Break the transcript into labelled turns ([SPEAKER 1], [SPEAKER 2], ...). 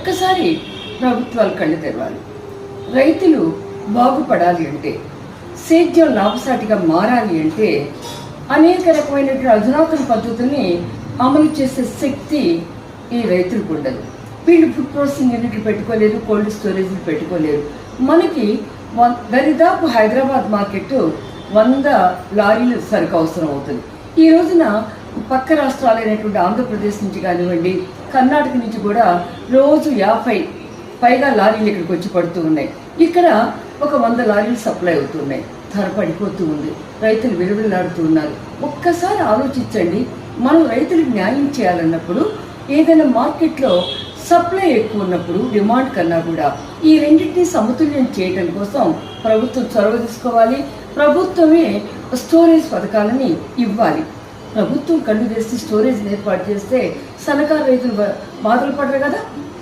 [SPEAKER 1] ఒక్కసారి ప్రభుత్వాలు కళ్ళు తెరవాలి. రైతులు బాగుపడాలి అంటే సేద్యం లాభసాటిగా మారాలి అంటే అనేక రకమైనటువంటి అధునాతన పద్ధతుల్ని అమలు చేసే శక్తి ఈ రైతులకు ఉండదు. వీళ్ళు ఫుడ్ ప్రాసెసింగ్ యూనిట్లు పెట్టుకోలేరు కోల్డ్ స్టోరేజ్లు పెట్టుకోలేరు. మనకి వన్- దరిదాపు హైదరాబాద్ మార్కెట్ వంద లారీలు సరుకు అవసరం అవుతుంది. ఈ రోజున పక్క రాష్ట్రాలైనటువంటి ఆంధ్రప్రదేశ్ నుంచి కానివ్వండి కర్ణాటక నుంచి కూడా రోజు యాభై పైగా లారీలు ఇక్కడికి వచ్చి పడుతూ ఉన్నాయి. ఇక్కడ ఒక వంద లారీలు సప్లై అవుతున్నాయి ధర పడిపోతూ ఉంది. రైతులు విలువలాడుతూ ఉన్నారు. ఒక్కసారి ఆలోచించండి మనం రైతులకు న్యాయం చేయాలన్నప్పుడు ఏదైనా మార్కెట్లో సప్లై ఎక్కువ ఉన్నప్పుడు డిమాండ్ కన్నా కూడా ఈ రెండింటిని సమతుల్యం చేయడం కోసం ప్రభుత్వం చొరవ తీసుకోవాలి. ప్రభుత్వమే స్టోరేజ్ పథకాలని ఇవ్వాలి. ప్రభుత్వం కళ్ళు తెరిచి స్టోరేజ్ ఏర్పాటు చేస్తే సన్నకారు రైతులు బాధలు పడరు కదా?